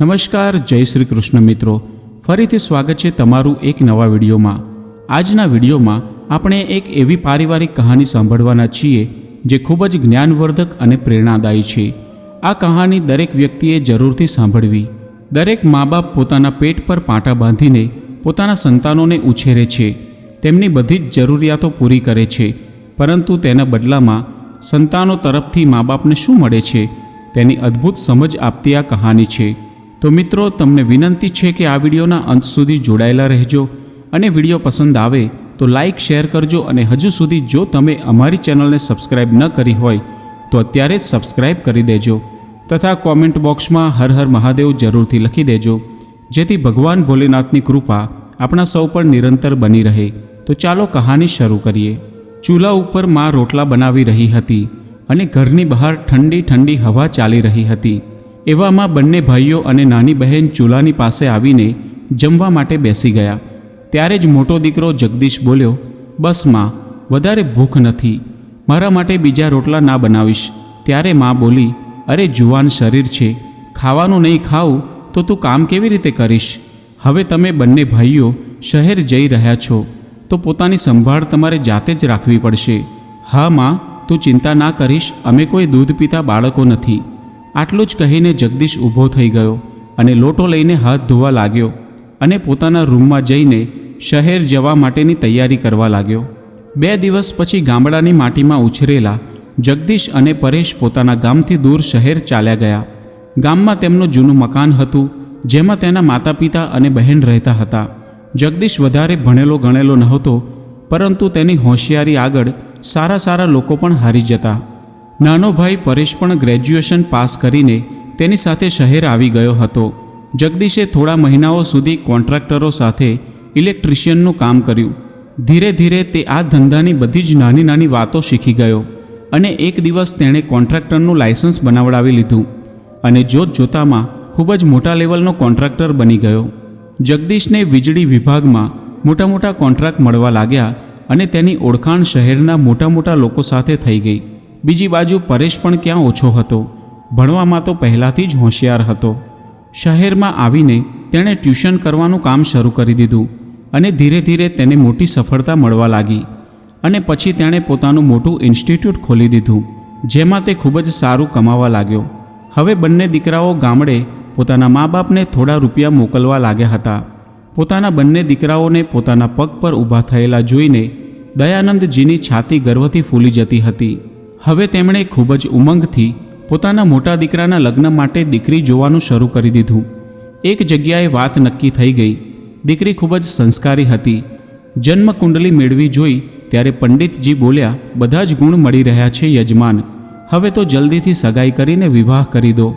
નમસ્કાર, જય શ્રી કૃષ્ણ મિત્રો. ફરીથી સ્વાગત છે તમારું એક નવા વિડીયોમાં. આજના વિડીયોમાં આપણે એક એવી પારિવારિક કહાની સાંભળવાના છીએ, જે ખૂબ જ જ્ઞાનવર્ધક અને પ્રેરણાદાયી છે. આ કહાની દરેક વ્યક્તિએ જરૂરથી સાંભળવી. દરેક મા બાપ પોતાના પેટ પર પાટા બાંધીને પોતાના સંતાનોને ઉછેરે છે. તેમની બધી જ જરૂરિયાતો પૂરી કરે છે. પરંતુ તેના બદલામાં સંતાનો તરફથી મા બાપને શું મળે છે? તેની અદ્ભુત સમજ આપતી આ કહાની છે. તો મિત્રો, તમને વિનંતી છે કે આ વિડીયોના અંત સુધી જોડાયેલા રહેજો અને વીડિયો પસંદ આવે તો લાઇક શેર કરજો અને હજુ સુધી જો તમે અમારી ચેનલને સબસ્ક્રાઇબ ન કરી હોય તો અત્યારે જ સબસ્ક્રાઇબ કરી દેજો તથા કોમેન્ટ બોક્સમાં હર હર મહાદેવ જરૂરથી લખી દેજો, જેથી ભગવાન ભોલેનાથની કૃપા આપણા સૌ પર નિરંતર બની રહે. તો ચાલો કહાની શરૂ કરીએ. ચૂલા ઉપરમાં રોટલા બનાવી રહી હતી અને ઘરની બહાર ઠંડી ઠંડી હવા ચાલી રહી હતી. એવામાં બંને ભાઈઓ અને નાની બહેન ચૂલાની પાસે આવીને જમવા માટે બેસી ગયા. ત્યારે જ મોટો દીકરો જગદીશ બોલ્યો, બસમાં, વધારે ભૂખ નથી. મારા માટે બીજા રોટલા ના બનાવીશ. ત્યારે માં બોલી, અરે જુવાન શરીર છે. ખાવાનું નહીં ખાવ તો તું કામ કેવી રીતે કરીશ? હવે તમે બંને ભાઈઓ શહેર જઈ રહ્યા છો, તો પોતાની સંભાળ તમારે જાતે જ રાખવી પડશે. હા, માં, તું ચિંતા ના કરીશ. અમે કોઈ દૂધ પીતા બાળકો નથી. આટલું જ કહીને જગદીશ ઊભો થઈ ગયો અને લોટો લઈને હાથ ધોવા લાગ્યો અને પોતાના રૂમમાં જઈને શહેર જવા માટેની તૈયારી કરવા લાગ્યો. બે દિવસ પછી ગામડાની માટીમાં ઉછરેલા જગદીશ અને પરેશ પોતાના ગામથી દૂર શહેર ચાલ્યા ગયા. ગામમાં તેમનું જૂનું મકાન હતું, જેમાં તેના માતા પિતા અને બહેન રહેતા હતા. જગદીશ વધારે ભણેલો ગણેલો નહોતો, પરંતુ તેની હોશિયારી આગળ સારા સારા લોકો પણ હારી જતા. નાનો ભાઈ પરેશ પણ ગ્રેજ્યુએશન પાસ કરીને તેની સાથે શહેર આવી ગયો હતો. જગદીશે થોડા મહિનાઓ સુધી કોન્ટ્રાક્ટરો સાથે ઇલેક્ટ્રિશિયનનું કામ કર્યું. ધીરે ધીરે તે આ ધંધાની બધી જ નાની નાની વાતો શીખી ગયો અને એક દિવસ તેણે કોન્ટ્રાક્ટરનું લાયસન્સ બનાવડાવી લીધું અને જોત જોતામાં ખૂબ જ મોટા લેવલનો કોન્ટ્રાક્ટર બની ગયો. જગદીશને વીજળી વિભાગમાં મોટા મોટા કોન્ટ્રાક્ટ મળવા લાગ્યા અને તેની ઓળખાણ શહેરના મોટા મોટા લોકો સાથે થઈ ગઈ. બીજી બાજુ પરેશ પણ ક્યાં ઓછો હતો? ભણવામાં તો પહેલાંથી જ હોશિયાર હતો. શહેરમાં આવીને તેણે ટ્યુશન કરવાનું કામ શરૂ કરી દીધું અને ધીરે ધીરે તેને મોટી સફળતા મળવા લાગી અને પછી તેણે પોતાનું મોટું ઇન્સ્ટિટ્યૂટ ખોલી દીધું, જેમાં તે ખૂબ જ સારું કમાવા લાગ્યો. હવે બંને દીકરાઓ ગામડે પોતાના મા બાપને થોડા રૂપિયા મોકલવા લાગ્યા હતા. પોતાના બંને દીકરાઓને પોતાના પગ પર ઊભા થયેલા જોઈને દયાનંદજીની છાતી ગર્વથી ફૂલી જતી હતી. હવે તેમણે ખૂબ જ ઉમંગથી પોતાના મોટા દીકરાના લગ્ન માટે દીકરી જોવાનું શરૂ કરી દીધું. એક જગ્યાએ વાત નક્કી થઈ ગઈ. દીકરી ખૂબ જ સંસ્કારી હતી. જન્મકુંડલી મેળવી જોઈ ત્યારે પંડિતજી બોલ્યા, બધા જ ગુણ મળી રહ્યા છે, યજમાન. હવે તો જલ્દીથી સગાઈ કરીને વિવાહ કરી દો.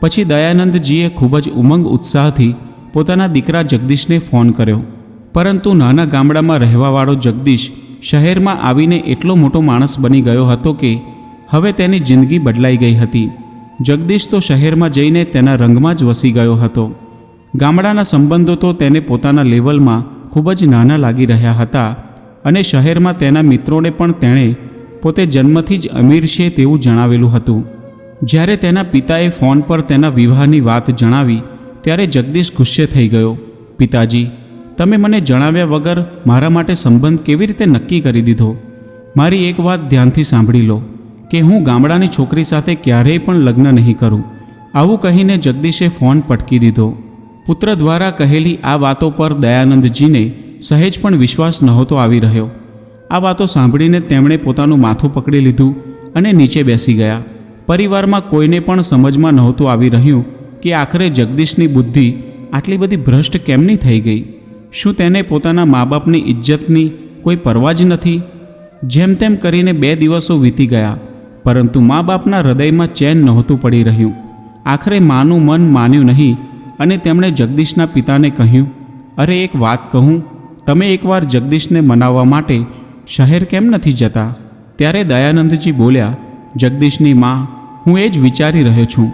પછી દયાનંદજીએ ખૂબ જ ઉમંગ ઉત્સાહથી પોતાના દીકરા જગદીશને ફોન કર્યો. પરંતુ નાના ગામડામાં રહેવાવાળો જગદીશ શહેરમાં આવીને એટલો મોટો માણસ બની ગયો હતો કે હવે તેની જિંદગી બદલાઈ ગઈ હતી. જગદીશ તો શહેરમાં જઈને તેના રંગમાં જ વસી ગયો હતો. ગામડાના સંબંધો તો તેને પોતાના લેવલમાં ખૂબ જ નાના લાગી રહ્યા હતા અને શહેરમાં તેના મિત્રોને પણ તેણે પોતે જન્મથી જ અમીર છે તેવું જણાવેલું હતું. જ્યારે તેના પિતાએ ફોન પર તેના વિવાહની વાત જણાવી, ત્યારે જગદીશ ગુસ્સે થઈ ગયો. પિતાજી તમે મને જણાવ્યા વગર મારા માટે સંબંધ કેવી રીતે નક્કી કરી દીધો? મારી એક વાત ધ્યાનથી સાંભળી લો, કે હું ગામડાની છોકરી સાથે ક્યારેય પણ લગ્ન નહીં કરું. આવું કહીને જગદીશે ફોન પટકી દીધો. પુત્ર દ્વારા કહેલી આ વાતો પર દયાનંદજીને સહેજ પણ વિશ્વાસ નહોતો આવી રહ્યો. આ વાતો સાંભળીને તેમણે પોતાનું માથું પકડી લીધું અને નીચે બેસી ગયા. પરિવારમાં કોઈને પણ સમજમાં નહોતું આવી રહ્યું કે આખરે જગદીશની બુદ્ધિ આટલી બધી ભ્રષ્ટ કેમની થઈ ગઈ? શું તેને પોતાના મા બાપની ઇજ્જતની કોઈ પરવા જ નથી? જેમ તેમ કરીને બે દિવસો વીતી ગયા, પરંતુ મા બાપના હૃદયમાં ચેન નહોતું પડી રહ્યું. આખરે માનું મન માન્યું નહીં અને તેમણે જગદીશના પિતાને કહ્યું, અરે, એક વાત કહું, તમે એકવાર જગદીશને મનાવવા માટે શહેર કેમ નથી જતા? ત્યારે દયાનંદજી બોલ્યા, જગદીશની માં, હું એ જ વિચારી રહ્યો છું.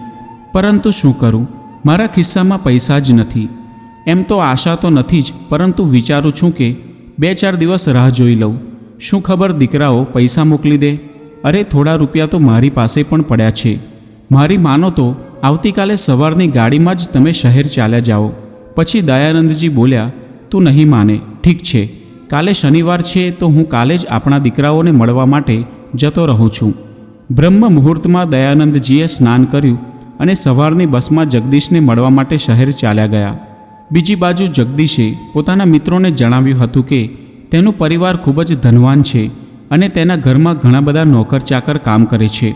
પરંતુ શું કરું? મારા ખિસ્સામાં પૈસા જ નથી. એમ તો આશા તો નથી જ, પરંતુ વિચારું છું કે બે ચાર દિવસ રાહ જોઈ લઉં. શું ખબર દીકરાઓ પૈસા મોકલી દે? અરે, થોડા રૂપિયા તો મારી પાસે પણ પડ્યા છે. મારી માનો તો, આવતીકાલે સવારની ગાડીમાં જ તમે શહેર ચાલ્યા જાઓ. પછી દયાનંદજી બોલ્યા, તું નહીં માને, ઠીક છે. કાલે શનિવાર છે તો હું કાલે જ આપણા દીકરાઓને મળવા માટે જતો રહું છું. બ્રહ્મ મુહૂર્તમાં દયાનંદજીએ સ્નાન કર્યું અને સવારની બસમાં જગદીશને મળવા માટે શહેર ચાલ્યા ગયા. બીજી બાજુ જગદીશે પોતાના મિત્રોને જણાવ્યું હતું કે તેનું પરિવાર ખૂબ જ ધનવાન છે અને તેના ઘરમાં ઘણા બધા નોકર ચાકર કામ કરે છે.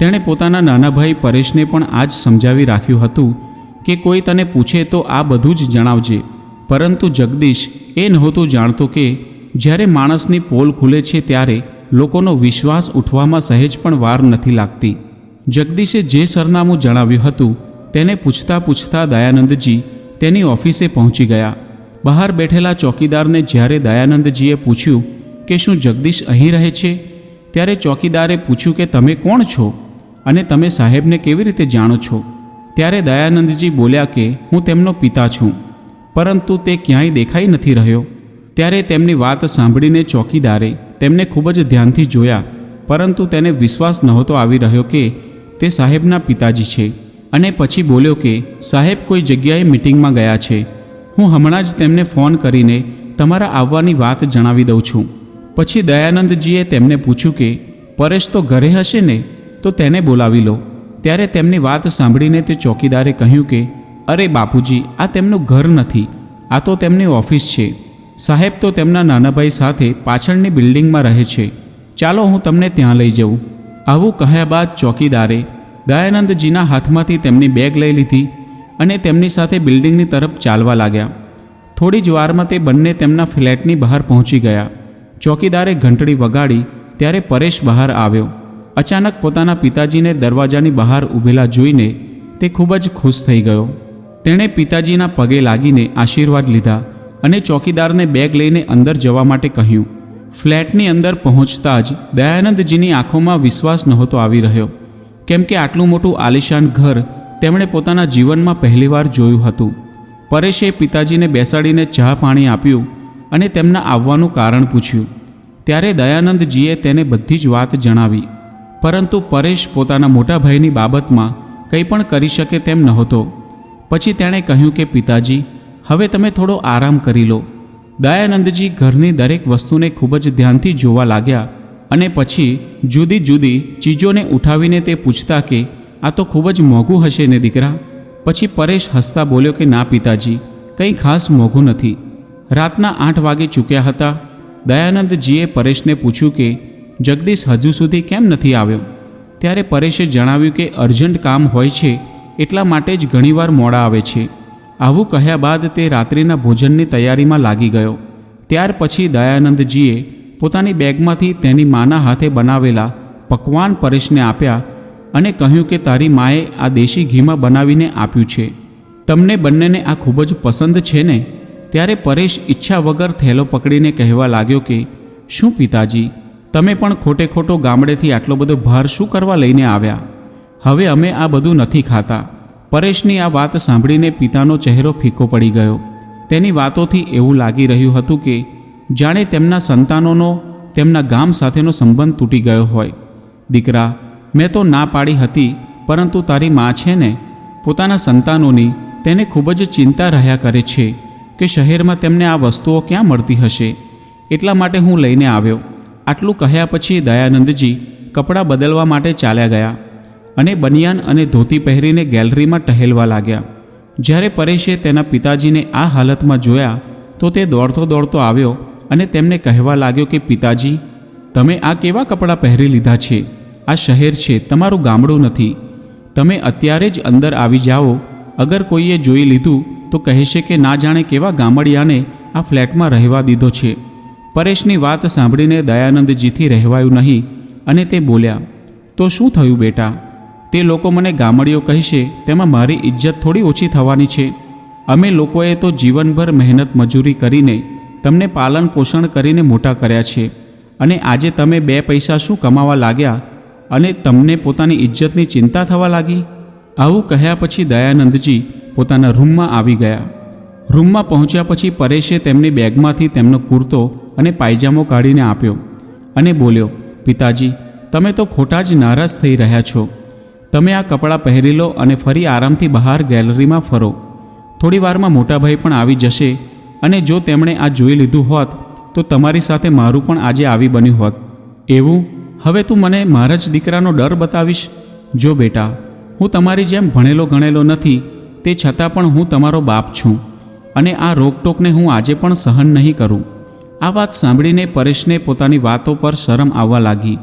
તેણે પોતાના નાના ભાઈ પરેશને પણ આ જ સમજાવી રાખ્યું હતું કે કોઈ તને પૂછે તો આ બધું જ જણાવજે. પરંતુ જગદીશ એ નહોતું જાણતો કે જ્યારે માણસની પોલ ખુલે છે ત્યારે લોકોનો વિશ્વાસ ઉઠવામાં સહેજ પણ વાર નથી લાગતી. જગદીશે જે સરનામું જણાવ્યું હતું તેને પૂછતા પૂછતા દયાનંદજી તેની ઓફિસે પહોંચી ગયા. બહાર બેઠેલા ચોકીદારને જ્યારે દયાનંદજીએ પૂછ્યું કે શું જગદીશ અહીં રહે છે, ત્યારે ચોકીદારે પૂછ્યું કે તમે કોણ છો અને તમે સાહેબને કેવી રીતે જાણો છો? ત્યારે દયાનંદજી બોલ્યા કે હું તેમનો પિતા છું, પરંતુ તે ક્યાંય દેખાઈ નથી રહ્યો. ત્યારે તેમની વાત સાંભળીને ચોકીદારે તેમને ખૂબ જ ધ્યાનથી જોયા, પરંતુ તેને વિશ્વાસ નહોતો આવી રહ્યો કે તે સાહેબના પિતાજી છે. અને પછી બોલ્યો કે, સાહેબ, કોઈ જગ્યાએ મિટિંગમાં ગયા છે. હું હમણાં જ તેમને ફોન કરીને તમારા આવવાની વાત જણાવી દઉં છું. પછી દયાનંદજીએ તેમને પૂછ્યું કે, પરેશ તો ઘરે હશે ને? તો તેને બોલાવી લો. ત્યારે તેમની વાત સાંભળીને તે ચોકીદારે કહ્યું કે, અરે બાપુજી, આ તેમનું ઘર નથી. આ તો તેમની ઓફિસ છે. સાહેબ તો તેમના નાનાભાઈ સાથે પાછળની બિલ્ડિંગમાં રહે છે. ચાલો હું તમને ત્યાં લઈ જઉં. આવું કહ્યા બાદ ચોકીદારે દયાનંદજીના હાથમાંથી તેમની બેગ લઈ લીધી અને તેમની સાથે બિલ્ડિંગની તરફ ચાલવા લાગ્યા. થોડી જ વારમાં તે બંને તેમના ફ્લેટની બહાર પહોંચી ગયા. ચોકીદારે ઘંટડી વગાડી ત્યારે પરેશ બહાર આવ્યો. અચાનક પોતાના પિતાજીને દરવાજાની બહાર ઊભેલા જોઈને તે ખૂબ જ ખુશ થઈ ગયો. તેણે પિતાજીના પગે લાગીને આશીર્વાદ લીધા અને ચોકીદારને બેગ લઈને અંદર જવા માટે કહ્યું. ફ્લેટની અંદર પહોંચતા જ દયાનંદજીની આંખોમાં વિશ્વાસ નહોતો આવી રહ્યો. કેમ કે આટલું મોટું આલિશાન ઘર તેમણે પોતાના જીવનમાં પહેલીવાર જોયું હતું. પરેશે પિતાજીને બેસાડીને ચા પાણી આપ્યું અને તેમના આવવાનું કારણ પૂછ્યું. ત્યારે દયાનંદજીએ તેને બધી જ વાત જણાવી. પરંતુ પરેશ પોતાના મોટા ભાઈની બાબતમાં કંઈ પણ કરી શકે તેમ નહોતો. પછી તેણે કહ્યું કે, પિતાજી, હવે તમે થોડો આરામ કરી લો. દયાનંદજી ઘરની દરેક વસ્તુને ખૂબ જ ધ્યાનથી જોવા લાગ્યા અને પછી જુદી જુદી ચીજોને ઉઠાવીને તે પૂછતા કે, આ તો ખૂબ જ મોંઘું હશે ને દીકરા? પછી પરેશ હસતા બોલ્યો કે, ના પિતાજી, કંઈ ખાસ મોંઘું નથી. રાતના આઠ વાગે ચૂક્યા હતા. દયાનંદજીએ પરેશને પૂછ્યું કે, જગદીશ હજુ સુધી કેમ નથી આવ્યો? ત્યારે પરેશે જણાવ્યું કે, અર્જન્ટ કામ હોય છે, એટલા માટે જ ઘણીવાર મોડા આવે છે. આવું કહ્યા બાદ તે રાત્રિના ભોજનની તૈયારીમાં લાગી ગયો. ત્યાર પછી દયાનંદજીએ પોતાની બેગમાંથી તેની માના હાથે બનાવેલા પકવાન પરેશને આપ્યા અને કહ્યું કે તારી માએ આ દેશી ઘીમાં બનાવીને આપ્યું છે. તમને બંનેને આ ખૂબ જ પસંદ છે ને? ત્યારે પરેશ ઈચ્છા વગર થેલો પકડીને કહેવા લાગ્યો કે, શું પિતાજી, તમે પણ ખોટે ખોટો ગામડેથી આટલો બધો ભાર શું કરવા લઈને આવ્યા? હવે અમે આ બધું નથી ખાતા. પરેશની આ વાત સાંભળીને પિતાનો ચહેરો ફીકો પડી ગયો. તેની વાતોથી એવું લાગી રહ્યું હતું કે જાણે તેમના સંતાનોનો, તેમના ગામ સાથેનો સંબંધ તૂટી ગયો હોય. દીકરા, મેં તો ના પાડી હતી, પરંતુ તારી મા છે ને? પોતાના સંતાનોની તેને ખૂબ જ ચિંતા રહ્યા કરે છે કે શહેરમાં તેમને આ વસ્તુઓ ક્યાં મળતી હશે? એટલા માટે હું લઈને આવ્યો. આટલું કહ્યા પછી દયાનંદજી કપડાં બદલવા માટે ચાલ્યા ગયા અને બનિયાન અને ધોતી પહેરીને ગેલેરીમાં ટહેલવા લાગ્યા. જ્યારે પરેશે તેના પિતાજીને આ હાલતમાં જોયા, તો તે દોડતો દોડતો આવ્યો અને તેમને કહેવા લાગ્યો કે, પિતાજી, તમે આ કેવા કપડાં પહેરી લીધા છે? આ શહેર છે, તમારું ગામડું નથી. તમે અત્યારે જ અંદર આવી જાઓ. અગર કોઈએ જોઈ લીધું, તો કહેશે કે, ના જાણે કેવા ગામડિયાને આ ફ્લેટમાં રહેવા દીધો છે. પરેશની વાત સાંભળીને દયાનંદજીથી રહેવાયું નહીં અને તે બોલ્યા, તો શું થયું બેટા? તે લોકો મને ગામડીઓ કહેશે, તેમાં મારી ઇજ્જત થોડી ઓછી થવાની છે. અમે લોકોએ તો જીવનભર મહેનત મજૂરી કરીને તમને પાલન પોષણ કરીને મોટા કર્યા છે. અને આજે તમે બે પૈસા શું કમાવા લાગ્યા? અને તમને પોતાની ઇજ્જતની ચિંતા થવા લાગી? આવું કહ્યા પછી દયાનંદજી પોતાના રૂમમાં આવી ગયા. રૂમમાં પહોંચ્યા પછી પરેશે તેમની બેગમાંથી તેમનો કુર્તો અને પાયજામો કાઢીને આપ્યો અને બોલ્યો, પિતાજી, તમે તો ખોટા જ નારાજ થઈ રહ્યા છો. તમે આ કપડાં પહેરી લો અને ફરી આરામથી બહાર ગેલેરીમાં ફરો. થોડી વારમાં મોટાભાઈ પણ આવી જશે અને જો તેમણે આ જોઈ લીધું હોત, તો તમારી સાથે મારું પણ આજે આવી બન્યું હોત. એવું? હવે તું મને મારા જ દીકરાનો ડર બતાવીશ? જો બેટા, હું તમારી જેમ ભણેલો ગણેલો નથી, તે છતાં પણ હું તમારો બાપ છું અને આ રોકટોકને હું આજે પણ સહન નહીં કરું. આ વાત સાંભળીને પરેશને પોતાની વાતો પર શરમ આવવા લાગી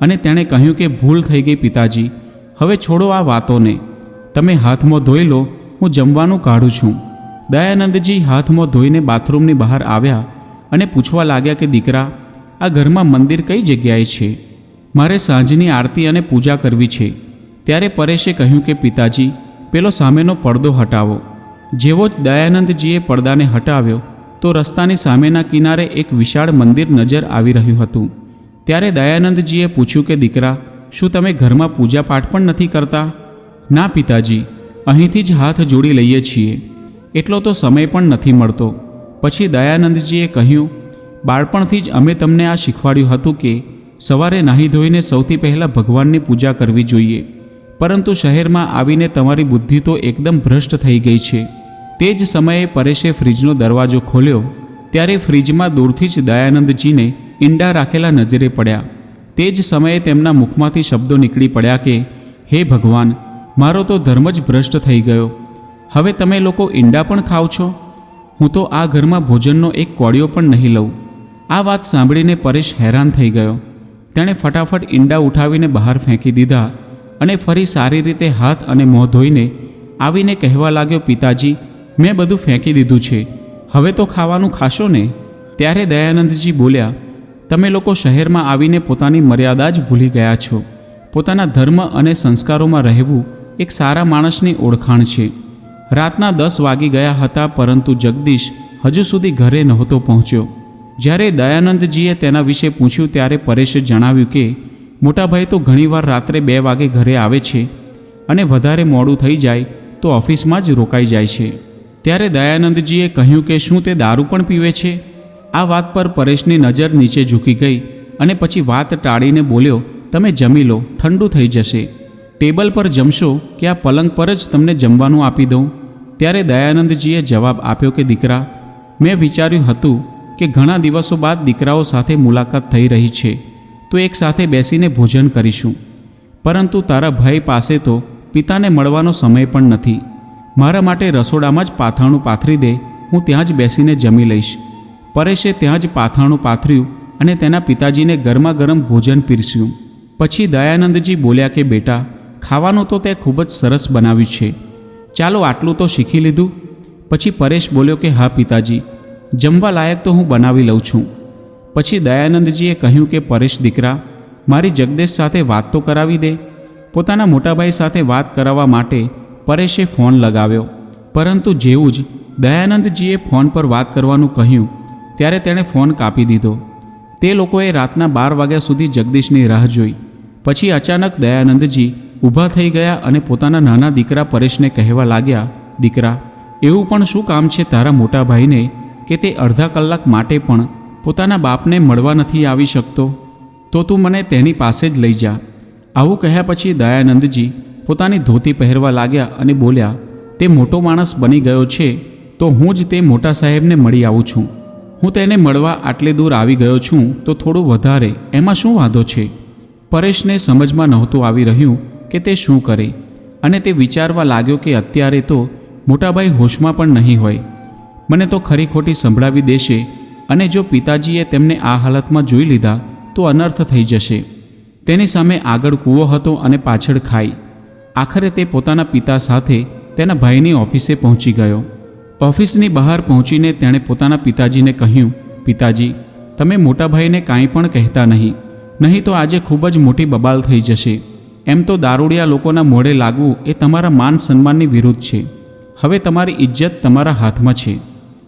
અને તેણે કહ્યું કે ભૂલ થઈ ગઈ પિતાજી, હવે છોડો આ વાતોને. તમે હાથમાં ધોઈ લો, હું જમવાનું કાઢું છું. દયાનંદજી હાથમાં ધોઈને બાથરૂમની બહાર આવ્યા અને પૂછવા લાગ્યા કે, દીકરા, આ ઘરમાં મંદિર કઈ જગ્યાએ છે? મારે સાંજની આરતી અને પૂજા કરવી છે. ત્યારે પરેશે કહ્યું કે, પિતાજી, પેલો સામેનો પડદો હટાવો. જેવો જ દયાનંદજીએ પડદાને હટાવ્યો, તો રસ્તાની સામેના કિનારે એક વિશાળ મંદિર નજર આવી રહ્યું હતું. ત્યારે દયાનંદજીએ પૂછ્યું કે, દીકરા, શું તમે ઘરમાં પૂજા પાઠ પણ નથી કરતા? ના, પિતાજી, અહીંથી જ હાથ જોડી લઈએ છીએ. એટલો તો સમય પણ નથી મળતો. પછી દયાનંદજીએ કહ્યું, બાળપણથી જ અમે તમને આ શીખવાડ્યું હતું કે સવારે નાહી ધોઈને સૌથી પહેલાં ભગવાનની પૂજા કરવી જોઈએ. પરંતુ શહેરમાં આવીને તમારી બુદ્ધિ તો એકદમ ભ્રષ્ટ થઈ ગઈ છે. તે જ સમયે પરેશે ફ્રીજનો દરવાજો ખોલ્યો. ત્યારે ફ્રીજમાં દૂરથી જ દયાનંદજીને ઈંડા રાખેલા નજરે પડ્યા. તે જ સમયે તેમના મુખમાંથી શબ્દો નીકળી પડ્યા કે, હે ભગવાન, મારો તો ધર્મ જ ભ્રષ્ટ થઈ ગયો. હવે તમે લોકો ઈંડા પણ ખાઓ છો? હું તો આ ઘરમાં ભોજનનો એક કોળિયો પણ નહીં લઉં. આ વાત સાંભળીને પરેશ હેરાન થઈ ગયો. તેણે ફટાફટ ઈંડા ઉઠાવીને બહાર ફેંકી દીધા અને ફરી સારી રીતે હાથ અને મોં ધોઈને આવીને કહેવા લાગ્યો, પિતાજી, મેં બધું ફેંકી દીધું છે. હવે તો ખાવાનું ખાશો ને? ત્યારે દયાનંદજી બોલ્યા, તમે લોકો શહેરમાં આવીને પોતાની મર્યાદા જ ભૂલી ગયા છો. પોતાના ધર્મ અને સંસ્કારોમાં રહેવું એક સારા માણસની ઓળખાણ છે. રાતના દસ વાગી ગયા હતા, પરંતુ જગદીશ હજુ સુધી ઘરે નહોતો પહોંચ્યો. જ્યારે દયાનંદજીએ તેના વિશે પૂછ્યું ત્યારે પરેશે જણાવ્યું કે, મોટાભાઈ, તો ઘણીવાર રાત્રે બે વાગે ઘરે આવે છે અને વધારે મોડું થઈ જાય તો ઓફિસમાં જ રોકાઈ જાય છે. ત્યારે દયાનંદજીએ કહ્યું કે, શું તે દારૂ પણ પીવે છે? આ વાત પર પરેશની નજર નીચે ઝૂકી ગઈ અને પછી વાત ટાળીને બોલ્યો, તમે જમી લો, ઠંડુ થઈ જશે. ટેબલ પર જમશો કે આ પલંગ પર જ તમને જમવાનું આપી દઉં? ત્યારે દયાનંદજીએ જવાબ આપ્યો કે, દીકરા, મેં વિચાર્યું હતું કે ઘણા દિવસો બાદ દીકરાઓ સાથે મુલાકાત થઈ રહી છે. તો એક સાથે બેસીને ભોજન કરીશું. પરંતુ તારા ભાઈ પાસે તો પિતાને મળવાનો સમય પણ નથી. મારા માટે રસોડામાં જ પાથરણું પાથરી દે. હું ત્યાં જ બેસીને જમી લઈશ. પરેશે ત્યાં જ પાથરણું પાથર્યું અને તેના પિતાજીને ગરમા ગરમ ભોજન પીરસ્યું. પછી દયાનંદજી બોલ્યા કે, બેટા, ખાવાનું તો તે ખૂબ જ સરસ બનાવ્યું છે. ચાલો આટલું તો શીખી લીધું. પછી પરેશ બોલ્યો કે, હા, પિતાજી, જમવા લાયક તો હું બનાવી લઉં છું. પછી દયાનંદજીએ કહ્યું કે, પરેશ દીકરા, મારી જગદેશ સાથે વાત તો કરાવી દે. પોતાના મોટાભાઈ સાથે વાત કરાવવા માટે પરેશે ફોન લગાવ્યો. પરંતુ જેવું જ દયાનંદજીએ ફોન પર વાત કરવાનું કહ્યું, ત્યારે તેણે ફોન કાપી દીધો. તે લોકોએ રાતના બાર વાગ્યા સુધી જગદીશની રાહ જોઈ. પછી અચાનક દયાનંદજી ઊભા થઈ ગયા અને પોતાના નાના દીકરા પરેશને કહેવા લાગ્યા, દીકરા, એવું પણ શું કામ છે તારા મોટા ભાઈને કે તે અડધા કલાક માટે પણ પોતાના બાપને મળવા નથી આવી શકતો? તો તું મને તેની પાસે જ લઈ જા. આવું કહ્યા પછી દયાનંદજી પોતાની ધોતી પહેરવા લાગ્યા અને બોલ્યા, તે મોટો માણસ બની ગયો છે, તો હું જ તે મોટા સાહેબને મળી આવું છું. હું તેને મળવા આટલે દૂર આવી ગયો છું, તો થોડું વધારે. એમાં શું વાંધો છે? પરેશને સમજમાં નહોતું આવી રહ્યું કે તે શું કરે? અને તે વિચારવા લાગ્યો કે અત્યારે તો મોટાભાઈ હોશમાં પણ નહીં હોય. મને તો ખરી ખોટી સંભળાવી દેશે અને જો પિતાજીએ તેમને આ હાલતમાં જોઈ લીધા, તો અનર્થ થઈ જશે. તેની સામે આગળ કૂવો હતો અને પાછળ ખાઈ. આખરે તે પોતાના પિતા સાથે તેના ભાઈની ઓફિસે પહોંચી ગયો. ઓફિસની બહાર પહોંચીને તેણે પોતાના પિતાજીને કહ્યું, પિતાજી, તમે મોટાભાઈને કાંઈ પણ કહેતા નહીં. નહીં તો આજે ખૂબ જ મોટી બબાલ થઈ જશે. એમ તો દારૂડિયા લોકોના મોઢે લાગવું એ તમારા માન સન્માનની વિરુદ્ધ છે. હવે તમારી ઇજ્જત તમારા હાથમાં છે.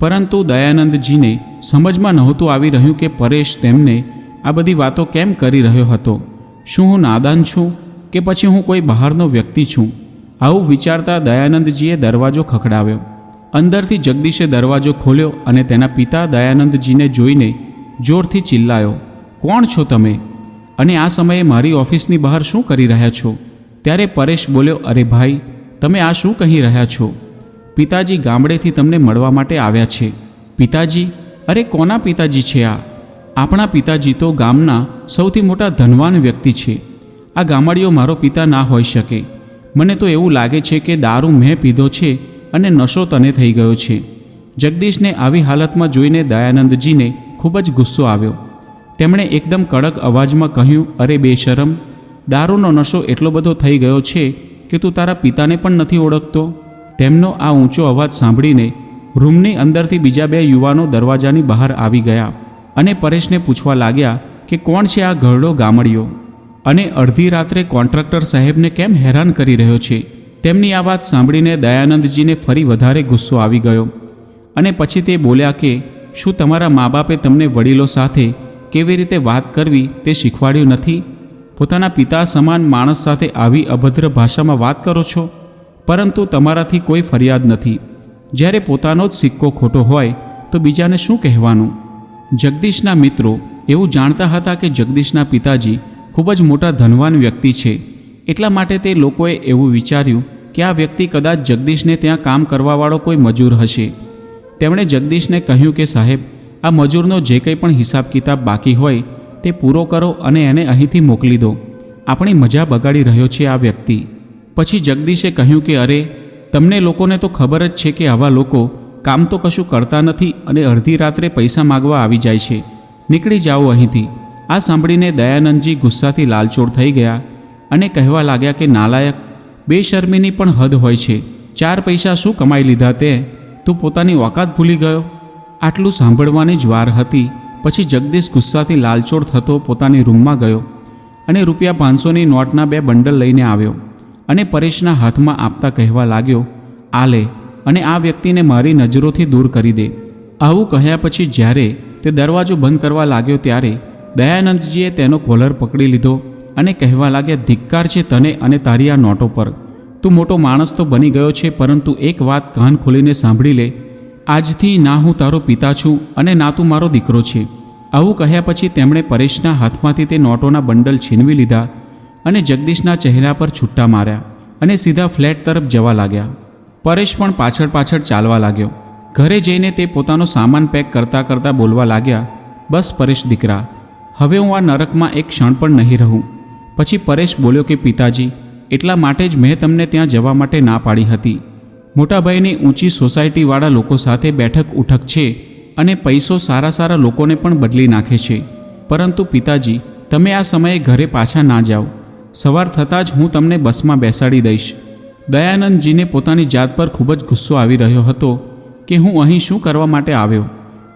પરંતુ દયાનંદજીને સમજમાં નહોતું આવી રહ્યું કે પરેશ તેમને આ બધી વાતો કેમ કરી રહ્યો હતો? શું હું નાદાન છું કે પછી હું કોઈ બહારનો વ્યક્તિ છું? આવું વિચારતા દયાનંદજીએ દરવાજો ખખડાવ્યો. અંદરથી જગદીશે દરવાજો ખોલ્યો અને તેના પિતા દયાનંદજીને જોઈને જોરથી ચિલ્લાયો. કોણ છો તમે? અને આ સમયે મારી ઓફિસની બહાર શું કરી રહ્યા છો? ત્યારે પરેશ બોલ્યો, અરે ભાઈ, તમે આ શું કહી રહ્યા છો? પિતાજી ગામડેથી તમને મળવા માટે આવ્યા છે. પિતાજી? અરે કોના પિતાજી છે આ? આપણા પિતાજી તો ગામના સૌથી મોટા ધનવાન વ્યક્તિ છે. આ ગામડીઓ મારો પિતા ના હોઈ શકે. મને તો એવું લાગે છે કે દારૂ મેં પીધો છે અને નશો તને થઈ ગયો છે. જગદીશને આવી હાલતમાં જોઈને દયાનંદજીને ખૂબ જ ગુસ્સો આવ્યો. તેમણે એકદમ કડક અવાજમાં કહ્યું, અરે બેશરમ, દારૂનો નશો એટલો બધો થઈ ગયો છે કે તું તારા પિતાને પણ નથી ઓળખતો. તેમનો આ ઊંચો અવાજ સાંભળીને રૂમની અંદરથી બીજા બે યુવાનો દરવાજાની બહાર આવી ગયા અને પરેશને પૂછવા લાગ્યા કે કોણ છે આ ઘરડો ગામડિયો? અને અડધી રાત્રે કોન્ટ્રાક્ટર સાહેબને કેમ હેરાન કરી રહ્યો છે? તેમની આ વાત સાંભળીને દયાનંદજીને ફરી વધારે ગુસ્સો આવી ગયો અને પછી તે બોલ્યા કે, શું તમારા મા બાપે તમને વડીલો સાથે કેવી રીતે વાત કરવી તે શીખવાડ્યું નથી? પોતાના પિતા સમાન માણસ સાથે આવી અભદ્ર ભાષામાં વાત કરો છો? પરંતુ તમારાથી કોઈ ફરિયાદ નથી. જ્યારે પોતાનો જ સિક્કો ખોટો હોય, તો બીજાને શું કહેવાનું? જગદીશના મિત્રો એવું જાણતા હતા કે જગદીશના પિતાજી ખૂબ જ મોટા ધનવાન વ્યક્તિ છે. એટલા માટે તે લોકોએ એવું વિચાર્યું કે આ વ્યક્તિ કદાચ જગદીશને ત્યાં કામ કરવાવાળો કોઈ મજૂર હશે. તેમણે જગદીશને કહ્યું કે સાહેબ આ મજૂરનો જે કંઈ પણ હિસાબ કિતાબ બાકી હોય તે પૂરો કરો અને એને અહીંથી મોકલી દો. આપણી મજા બગાડી રહ્યો છે આ વ્યક્તિ. પછી જગદીશે કહ્યું કે, અરે, તમને લોકોને તો ખબર જ છે કે આવા લોકો કામ તો કશું કરતા નથી અને અડધી રાત્રે પૈસા માગવા આવી જાય છે. નીકળી જાઓ અહીંથી. આ સાંભળીને દયાનંદજી ગુસ્સાથી લાલચોળ થઈ ગયા અને કહેવા લાગ્યા કે, નાલાયક, બેશર્મીની પણ હદ હોય છે. ચાર પૈસા શું કમાઈ લીધા તે? તું પોતાની ઓકાત ભૂલી ગયો? આટલું સાંભળવાની જ વાર હતી. પછી જગદીશ ગુસ્સાથી લાલચોળ થતો પોતાની રૂમમાં ગયો અને રૂપિયા પાંચસોની નોટના બે બંડલ લઈને આવ્યો અને પરેશના હાથમાં આપતા કહેવા લાગ્યો, આ લે અને આ વ્યક્તિને મારી નજરોથી દૂર કરી દે. આવું કહ્યા પછી જ્યારે તે દરવાજો બંધ કરવા લાગ્યો ત્યારે દયાનંદજીએ તેનો કોલર પકડી લીધો અને કહેવા લાગ્યા, ધિક્કાર છે તને અને તારી આ નોટો પર. તું મોટો માણસ તો બની ગયો છે, પરંતુ એક વાત કાન ખોલીને સાંભળી લે. આજથી ના હું તારો પિતા છું અને ના તું મારો દીકરો છે. આવું કહ્યા પછી તેમણે પરેશના હાથમાંથી તે નોટોના બંડલ છીનવી લીધા અને જગદીશના ચહેરા પર છૂટ્ટા માર્યા અને સીધા ફ્લેટ તરફ જવા લાગ્યા. પરેશ પણ પાછળ પાછળ ચાલવા લાગ્યો. ઘરે જઈને તે પોતાનો સામાન પેક કરતાં કરતાં બોલવા લાગ્યા, બસ પરેશ દીકરા, હવે હું આ નરકમાં એક ક્ષણ પણ નહીં રહું. પછી પરેશ બોલ્યો કે, પિતાજી, એટલા માટે જ મેં તમને ત્યાં જવા માટે ના પાડી હતી. મોટાભાઈની ઊંચી સોસાયટીવાળા લોકો સાથે બેઠક ઉઠક છે અને પૈસો સારા સારા લોકોને પણ બદલી નાખે છે. પરંતુ પિતાજી, તમે આ સમયે ઘરે પાછા ના જાઓ. સવાર થતાં જ હું તમને બસમાં બેસાડી દઈશ. દયાનંદજીને પોતાની જાત પર ખૂબ જ ગુસ્સો આવી રહ્યો હતો કે હું અહીં શું કરવા માટે આવ્યો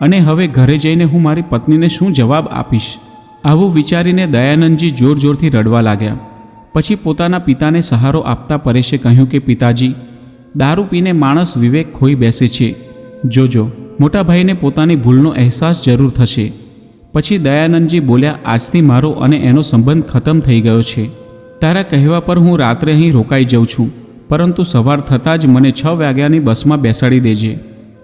અને હવે ઘરે જઈને હું મારી પત્નીને શું જવાબ આપીશ? આવું વિચારીને દયાનંદજી જોર જોરથી રડવા લાગ્યા. પછી પોતાના પિતાને સહારો આપતા પરેશે કહ્યું કે, પિતાજી દારૂ પીને માણસ વિવેક ખોઈ બેસે છે. જોજો મોટાભાઈને પોતાની ભૂલનો અહેસાસ જરૂર થશે. પછી દયાનંદજી બોલ્યા, આજથી મારો અને એનો સંબંધ ખતમ થઈ ગયો છે. તારા કહેવા પર હું રાત્રે અહીં રોકાઈ જાઉં છું. પરંતુ સવાર થતાં જ મને છ વાગ્યાની બસમાં બેસાડી દેજે.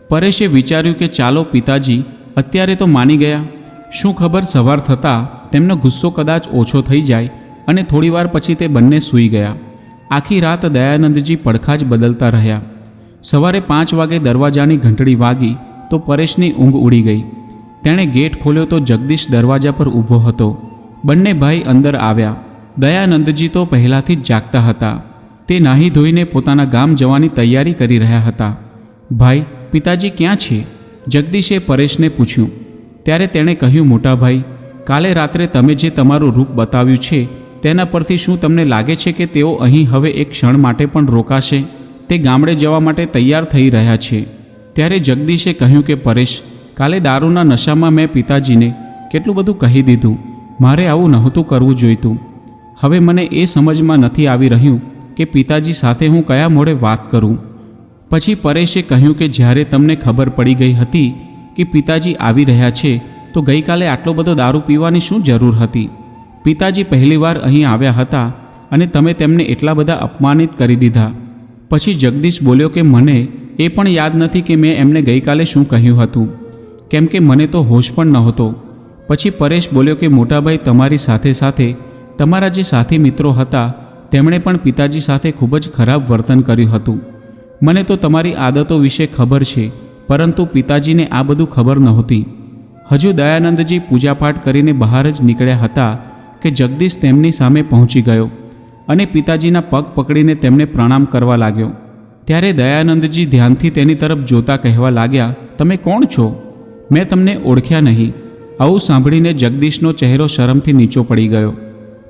પરેશે વિચાર્યું કે, ચાલો પિતાજી, અત્યારે તો માની ગયા. શું ખબર સવાર થતાં તેમનો ગુસ્સો કદાચ ઓછો થઈ જાય અને થોડીવાર પછી તે બંને સૂઈ ગયા. આખી રાત દયાનંદજી પડખા જ બદલતા રહ્યા. સવારે પાંચ વાગે દરવાજાની ઘંટડી વાગી તો પરેશની ઊંઘ ઉડી ગઈ. તેણે ગેટ ખોલ્યો તો જગદીશ દરવાજા પર ઊભો હતો. બંને ભાઈ અંદર આવ્યા. દયાનંદજી તો પહેલાંથી જ જાગતા હતા. તે નાહી ધોઈને પોતાના ગામ જવાની તૈયારી કરી રહ્યા હતા. ભાઈ, પિતાજી ક્યાં છે? જગદીશે પરેશને પૂછ્યું. ત્યારે તેણે કહ્યું, મોટા ભાઈ, કાલે રાત્રે તમે જે તમારું રૂપ બતાવ્યું છે તેના પરથી શું તમને લાગે છે કે તેઓ અહીં હવે એક ક્ષણ માટે પણ રોકાશે? તે ગામડે જવા માટે તૈયાર થઈ રહ્યા છે. ત્યારે જગદીશે કહ્યું કે, પરેશ, કાલે દારૂના નશામાં મેં પિતાજીને કેટલું બધું કહી દીધું. મારે આવું નહોતું કરવું જોઈતું. હવે મને એ સમજમાં નથી આવી રહ્યું કે પિતાજી સાથે હું કયા મોડે વાત કરું. પછી પરેશે કહ્યું કે, જ્યારે તમને ખબર પડી ગઈ હતી કે પિતાજી આવી રહ્યા છે, તો ગઈકાલે આટલો બધો દારૂ પીવાની શું જરૂર હતી? પિતાજી પહેલીવાર અહીં આવ્યા હતા અને તમે તેમને એટલા બધા અપમાનિત કરી દીધા. પછી જગદીશ બોલ્યો કે, મને એ પણ યાદ નથી કે મેં એમને ગઈકાલે શું કહ્યું હતું. કેમ કે મને તો હોશ પણ નહોતો. પછી પરેશ બોલ્યો કે, મોટાભાઈ, તમારી સાથે સાથે તમારા જે સાથી મિત્રો હતા, તેમણે પણ પિતાજી સાથે ખૂબ જ ખરાબ વર્તન કર્યું હતું. મને તો તમારી આદતો વિશે ખબર છે, પરંતુ પિતાજીને આ બધું ખબર નહોતી. હજુ દયાનંદજી પૂજાપાઠ કરીને બહાર જ નીકળ્યા હતા કે જગદીશ તેમની સામે પહોંચી ગયો અને પિતાજીના પગ પકડીને તેમને પ્રણામ કરવા લાગ્યો. ત્યારે દયાનંદજી ધ્યાનથી તેની તરફ જોતા કહેવા લાગ્યા, તમે કોણ છો? મેં તમને ઓળખ્યા નહીં. આવું સાંભળીને જગદીશનો ચહેરો શરમથી નીચો પડી ગયો.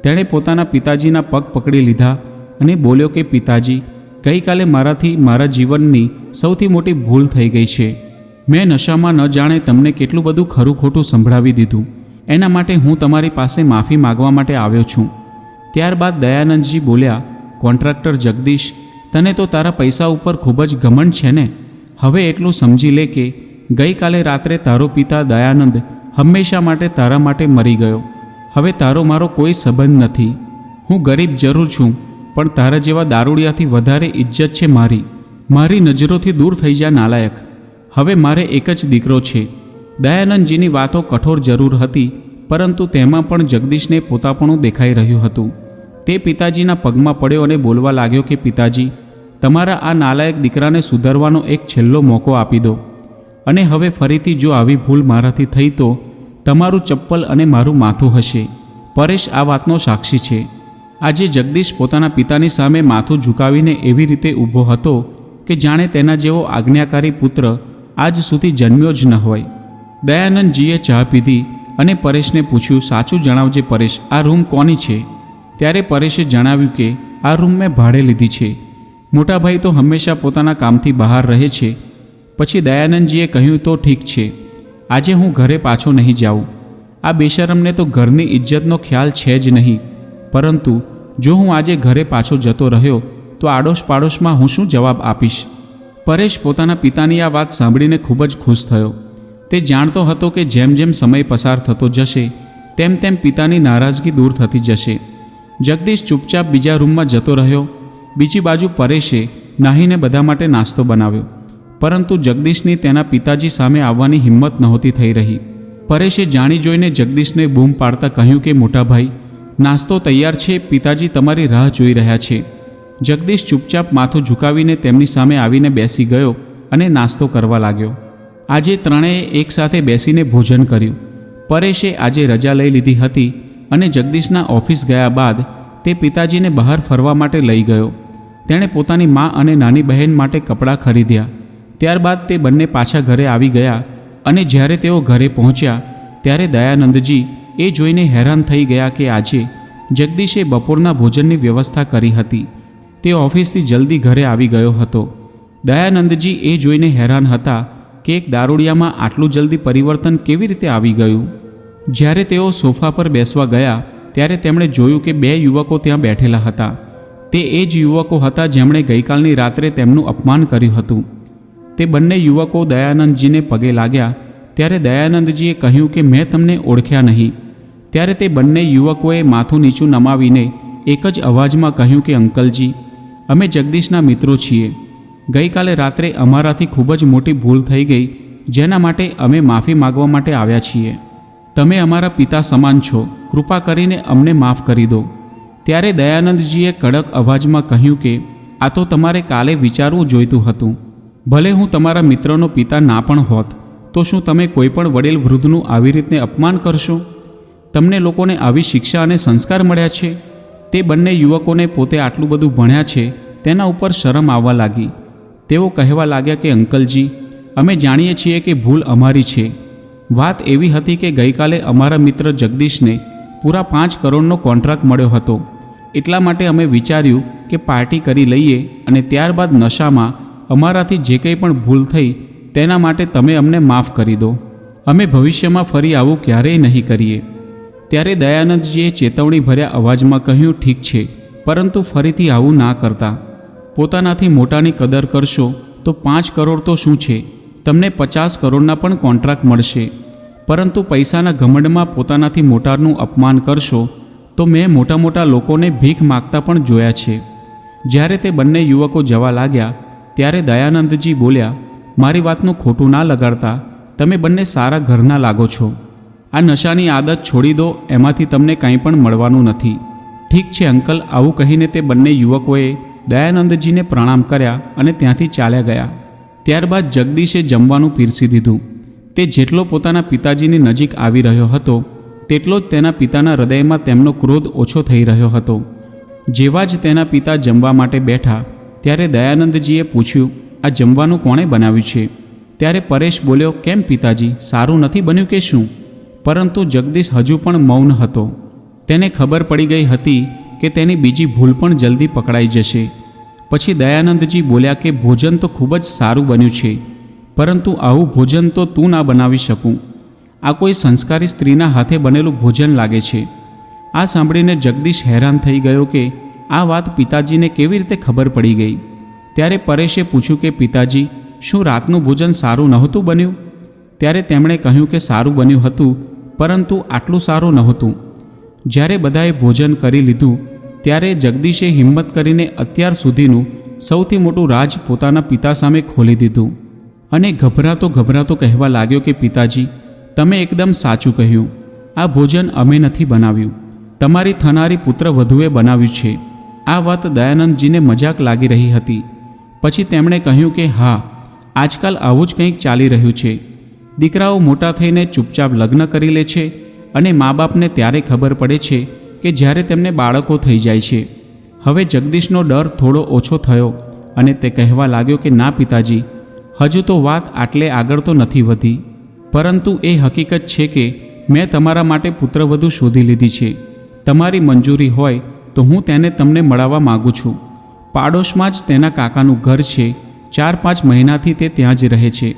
તેણે પોતાના પિતાજીના પગ પકડી લીધા અને બોલ્યો કે, પિતાજી, ગઈકાલે મારાથી મારા જીવનની સૌથી મોટી ભૂલ થઈ ગઈ છે. મેં નશામાં ન જાણે તમને કેટલું બધું ખરું ખોટું સંભળાવી દીધું. એના માટે હું તમારી પાસે માફી માગવા માટે આવ્યો છું. ત્યારબાદ દયાનંદજી બોલ્યા, કોન્ટ્રાક્ટર જગદીશ, તને તો તારા પૈસા ઉપર ખૂબ જ ઘમંડ છે ને? હવે એટલું સમજી લે કે ગઈકાલે રાત્રે તારો પિતા દયાનંદ હંમેશા માટે તારા માટે મરી ગયો. હવે તારો મારો કોઈ સંબંધ નથી. હું ગરીબ જરૂર છું, પણ તારા જેવા દારૂડિયાથી વધારે ઇજ્જત છે મારી. મારી નજરોથી દૂર થઈ જા નાલાયક. હવે મારે એક જ દીકરો છે. દયાનંદજીની વાતો કઠોર જરૂર હતી, પરંતુ તેમાં પણ જગદીશને પોતાપણું દેખાઈ રહ્યું હતું. તે પિતાજીના પગમાં પડ્યો અને બોલવા લાગ્યો કે, પિતાજી, તમારા આ નાલાયક દીકરાને સુધારવાનો એક છેલ્લો મોકો આપી દો. અને હવે ફરીથી જો આવી ભૂલ મારાથી થઈ તો તમારું ચપ્પલ અને મારું માથું હશે. પરેશ આ વાતનો સાક્ષી છે. આજે જગદીશ પોતાના પિતાની સામે માથું ઝુકાવીને એવી રીતે ઊભો હતો કે જાણે તેના જેવો આજ્ઞાકારી પુત્ર આજ સુધી જન્મ્યો જ ન હોય. દયાનંદજીએ ચા પીધી અને પરેશને પૂછ્યું, સાચું જણાવજે પરેશ, આ રૂમ કોની છે? ત્યારે પરેશે જણાવ્યું કે, આ રૂમ મેં ભાડે લીધી છે. મોટાભાઈ તો હંમેશા પોતાના કામથી બહાર રહે છે. પછી દયાનંદજીએ કહ્યું, તો ઠીક છે. આજે હું ઘરે પાછો નહીં જાઉં. આ બેશરમને તો ઘરની ઇજ્જતનો ખ્યાલ છે જ નહીં. પરંતુ જો હું આજે ઘરે પાછો જતો રહ્યો, તો આડોશ પાડોશમાં હું શું જવાબ આપીશ? પરેશ પોતાના પિતાની આ વાત સાંભળીને ખૂબ જ ખુશ થયો. તે જાણતો હતો કે જેમ જેમ સમય પસાર થતો જશે, તેમ તેમ પિતાની નારાજગી દૂર થતી જશે. જગદીશ ચૂપચાપ બીજા રૂમમાં જતો રહ્યો. બીજી બાજુ પરેશે નાહીને બધા માટે નાસ્તો બનાવ્યો. પરંતુ જગદીશની તેના પિતાજી સામે આવવાની હિંમત નહોતી થઈ રહી. પરેશે જાણી જોઈને જગદીશને બૂમ પાડતા કહ્યું કે, મોટાભાઈ, નાસ્તો તૈયાર છે, પિતાજી તમારી રાહ જોઈ રહ્યા છે. જગદીશ ચૂપચાપ માથું ઝુકાવીને તેમની સામે આવીને બેસી ગયો અને નાસ્તો કરવા લાગ્યો. આજે ત્રણેય એકસાથે બેસીને ભોજન કર્યું. પરેશે આજે રજા લઈ લીધી હતી અને જગદીશના ઓફિસ ગયા બાદ તે પિતાજીને બહાર ફરવા માટે લઈ ગયો. તેણે પોતાની મા અને નાની બહેન માટે કપડાં ખરીદ્યા. ત્યારબાદ તે બંને પાછા ઘરે આવી ગયા અને જ્યારે તેઓ ઘરે પહોંચ્યા, ત્યારે દયાનંદજી એ જોઈને હેરાન થઈ ગયા કે આજે જગદીશે બપોરના ભોજનની વ્યવસ્થા કરી હતી. તે ઓફિસથી જલ્દી ઘરે આવી ગયો હતો. દયાનંદજી એ જોઈને હેરાન હતા કે એક દારૂડિયામાં આટલું જલ્દી પરિવર્તન કેવી રીતે આવી ગયું? જ્યારે તેઓ સોફા પર બેસવા ગયા, ત્યારે તેમણે જોયું કે બે યુવકો ત્યાં બેઠેલા હતા. તે એ જ યુવકો હતા જેમણે ગઈકાલની રાત્રે તેમનું અપમાન કર્યું હતું. તે બંને યુવકો દયાનંદજીને પગે લાગ્યા, ત્યારે દયાનંદજીએ કહ્યું કે મેં તમને ઓળખ્યા નહીં. ત્યારે તે બંને યુવકોએ માથું નીચું નમાવીને એક જ અવાજમાં કહ્યું કે, અંકલજી, અમે જગદીશના મિત્રો છીએ. ગઈકાલે રાત્રે અમારાથી ખૂબ જ મોટી ભૂલ થઈ ગઈ, જેના માટે અમે માફી માગવા માટે આવ્યા છીએ. તમે અમારા પિતા સમાન છો, કૃપા કરીને અમને માફ કરી દો. ત્યારે દયાનંદજીએ કડક અવાજમાં કહ્યું કે, આ તો તમારે કાલે વિચારવું જોઈતું હતું. ભલે હું તમારા મિત્રનો પિતા ના પણ હોત, તો શું તમે કોઈપણ વડીલ વૃદ્ધનું આવી રીતને અપમાન કરશો? તમને લોકોને આવી શિક્ષા અને સંસ્કાર મળ્યા છે? તે બંને યુવકોને પોતે આટલું બધું ભણ્યા છે, તેના ઉપર શરમ આવવા લાગી. તેઓ કહેવા લાગ્યા કે, અંકલજી, અમે જાણીએ છીએ કે ભૂલ અમારી છે. વાત એવી હતી કે ગઈકાલે અમારા મિત્ર જગદીશને પૂરા પાંચ કરોડનો કોન્ટ્રાક્ટ મળ્યો હતો. એટલા માટે અમે વિચાર્યું કે પાર્ટી કરી લઈએ અને ત્યારબાદ નશામાં અમારાથી જે કંઈ પણ ભૂલ થઈ તેના માટે તમે અમને માફ કરી દો. અમે ભવિષ્યમાં ફરી આવું ક્યારેય નહીં કરીએ. ત્યારે દયાનંદજીએ ચેતવણી ભર્યા અવાજમાં કહ્યું, ઠીક છે, પરંતુ ફરીથી આવું ના કરતા. પોતાનાથી મોટાની કદર કરશો, તો પાંચ કરોડ તો શું છે? તમને પચાસ કરોડના પણ કોન્ટ્રાક્ટ મળશે. પરંતુ પૈસાના ઘમંડમાં પોતાનાથી મોટાનું અપમાન કરશો, તો મેં મોટા મોટા લોકોને ભીખ માગતા પણ જોયા છે. જ્યારે તે બંને યુવકો જવા લાગ્યા, ત્યારે દયાનંદજી બોલ્યા, મારી વાતનું ખોટું ના લગાડતા, તમે બંને સારા ઘરના લાગો છો. આ નશાની આદત છોડી દો, એમાંથી તમને કંઈ પણ મળવાનું નથી. ઠીક છે અંકલ, આવું કહીને તે બંને યુવકોએ દયાનંદજીને પ્રણામ કર્યા અને ત્યાંથી ચાલ્યા ગયા. ત્યારબાદ જગદીશે જમવાનું પીરસી દીધું. તે જેટલો પોતાના પિતાજીની નજીક આવી રહ્યો હતો, તેટલો જ તેના પિતાના હૃદયમાં તેમનો ક્રોધ ઓછો થઈ રહ્યો હતો. જેવા જ તેના પિતા જમવા માટે બેઠા, ત્યારે દયાનંદજીએ પૂછ્યું, આ જમવાનું કોણે બનાવ્યું છે? ત્યારે પરેશ બોલ્યો, કેમ પિતાજી, સારું નથી બન્યું કે શું? પરંતુ જગદીશ હજુ પણ મૌન હતો. તેને ખબર પડી ગઈ હતી કે તેની બીજી ભૂલ પણ જલ્દી પકડાઈ જશે. પછી દયાનંદજી બોલ્યા કે, ભોજન તો ખૂબ જ સારું બન્યું છે, પરંતુ આવું ભોજન તો તું ના બનાવી શકું. આ કોઈ સંસ્કારી સ્ત્રીના હાથે બનેલું ભોજન લાગે છે. આ સાંભળીને જગદીશ હેરાન થઈ ગયો કે, આ વાત પિતાજીને કેવી રીતે ખબર પડી ગઈ? ત્યારે પરેશે પૂછ્યું કે, પિતાજી, શું રાતનું ભોજન સારું નહોતું બન્યું? ત્યારે તેમણે કહ્યું કે, સારું બન્યું હતું, પરંતુ આટલું સારું નહોતું. જ્યારે બધાએ ભોજન કરી લીધું ત્યારે જગદીશે હિંમત કરીને અત્યાર સુધીનું સૌથી મોટું રાજ પોતાના પિતા સામે ખોલી દીધું. અને ગભરાતો ગભરાતો કહેવા લાગ્યો કે, પિતાજી, તમે એકદમ સાચું કહ્યું. આ ભોજન અમે નથી બનાવ્યું. તમારી થનારી પુત્ર વધુએ બનાવ્યું છે. આ વાત દયાનંદજીને મજાક લાગી રહી હતી. પછી તેમણે કહ્યું કે, હા, આજકાલ આવું જ કંઈક ચાલી રહ્યું છે. દીકરાઓ મોટા થઈને ચૂપચાપ લગ્ન કરી લે છે અને મા બાપને ત્યારે ખબર પડે છે કે જ્યારે તેમને બાળકો થઈ જાય છે. હવે જગદીશનો ડર થોડો ઓછો થયો અને તે કહેવા લાગ્યો કે, ના પિતાજી, હજુ તો વાત આટલે આગળ તો નથી વધી. પરંતુ એ હકીકત છે કે, મેં તમારા માટે પુત્રવધુ શોધી લીધી છે. તમારી મંજૂરી હોય તો હું તેને તમને મળાવવા માગું છું. પાડોશમાં જ તેના કાકાનું ઘર છે. ચાર પાંચ મહિનાથી તે ત્યાં જ રહે છે.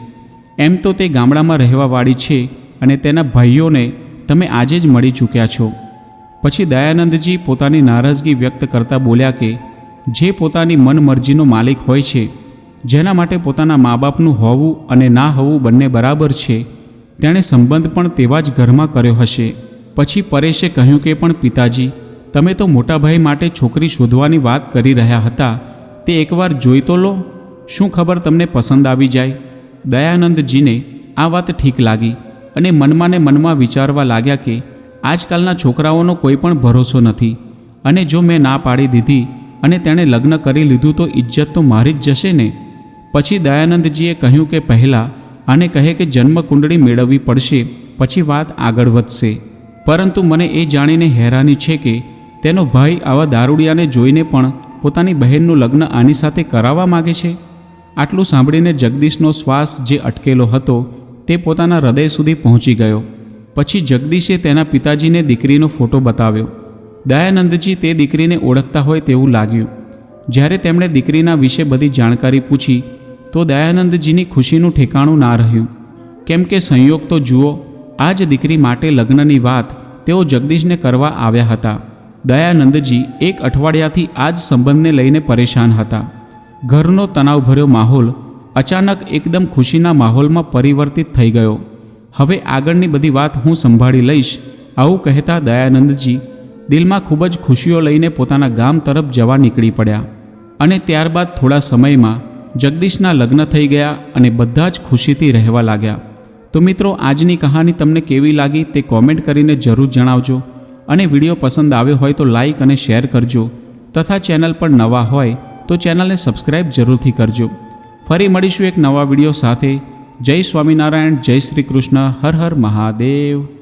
એમ તો તે ગામડામાં રહેવાવાળી છે અને તેના ભાઈઓને તમે આજે જ મળી ચૂક્યા છો. પછી દયાનંદજી પોતાની નારાજગી વ્યક્ત કરતા બોલ્યા કે, જે પોતાની મનમરજીનો માલિક હોય છે, જેના માટે પોતાના મા બાપનું હોવું અને ના હોવું બંને બરાબર છે, તેણે સંબંધ પણ તેવા જ ઘરમાં કર્યો હશે. પછી પરેશે કહ્યું કે, પણ પિતાજી, તમે તો મોટા ભાઈ માટે છોકરી શોધવાની વાત કરી રહ્યા હતા. તે એકવાર જોઈ તો લો. શું ખબર તમને પસંદ આવી જાય? દયાનંદજીને આ વાત ઠીક લાગી અને મનમાં ને મનમાં વિચારવા લાગ્યા કે આજકાલના છોકરાઓનો કોઈ પણ ભરોસો નથી. અને જો મેં ના પાડી દીધી અને તેણે લગ્ન કરી લીધું તો ઇજ્જત તો મારી જ જશે ને? પછી દયાનંદજીએ કહ્યું કે પહેલાં આને કહે કે જન્મ કુંડળી મેળવવી પડશે, પછી વાત આગળ વધશે. પરંતુ મને એ જાણીને હેરાની છે કે તેનો ભાઈ આવા દારૂડિયાને જોઈને પણ પોતાની બહેનનું લગ્ન આની સાથે કરાવવા માગે છે? આટલું સાંભળીને જગદીશનો શ્વાસ જે અટકેલો હતો તે પોતાના હૃદય સુધી પહોંચી ગયો. પછી જગદીશે તેના પિતાજીને દીકરીનો ફોટો બતાવ્યો. દયાનંદજી તે દીકરીને ઓળખતા હોય તેવું લાગ્યું. જ્યારે તેમણે દીકરીના વિશે બધી જાણકારી પૂછી, તો દયાનંદજીની ખુશીનું ઠેકાણું ના રહ્યું. કેમ કે સંયોગ તો જુઓ, આ જ દીકરી માટે લગ્નની વાત તેઓ જગદીશને કરવા આવ્યા હતા. દયાનંદજી એક અઠવાડિયાથી આ જ સંબંધને લઈને પરેશાન હતા. ઘરનો તણાવભર્યો માહોલ અચાનક એકદમ ખુશીના માહોલમાં પરિવર્તિત થઈ ગયો. હવે આગળની બધી વાત હું સંભાળી લઈશ. આવું કહેતા દયાનંદજી દિલમાં ખૂબ જ ખુશીઓ લઈને પોતાના ગામ તરફ જવા નીકળી પડ્યા અને ત્યારબાદ થોડા સમયમાં જગદીશના લગ્ન થઈ ગયા અને બધા જ ખુશીથી રહેવા લાગ્યા. તો મિત્રો, આજની કહાની તમને કેવી લાગી તે કોમેન્ટ કરીને જરૂર જણાવજો અને વીડિયો પસંદ આવ્યો હોય તો લાઈક અને શેર કરજો તથા ચેનલ પર નવા હોય તો ચેનલને સબસ્ક્રાઇબ જરૂરથી કરજો. ફરી મળીશું એક નવા વીડિયો સાથે. જય સ્વામિનારાયણ જય શ્રી કૃષ્ણ હર હર મહાદેવ.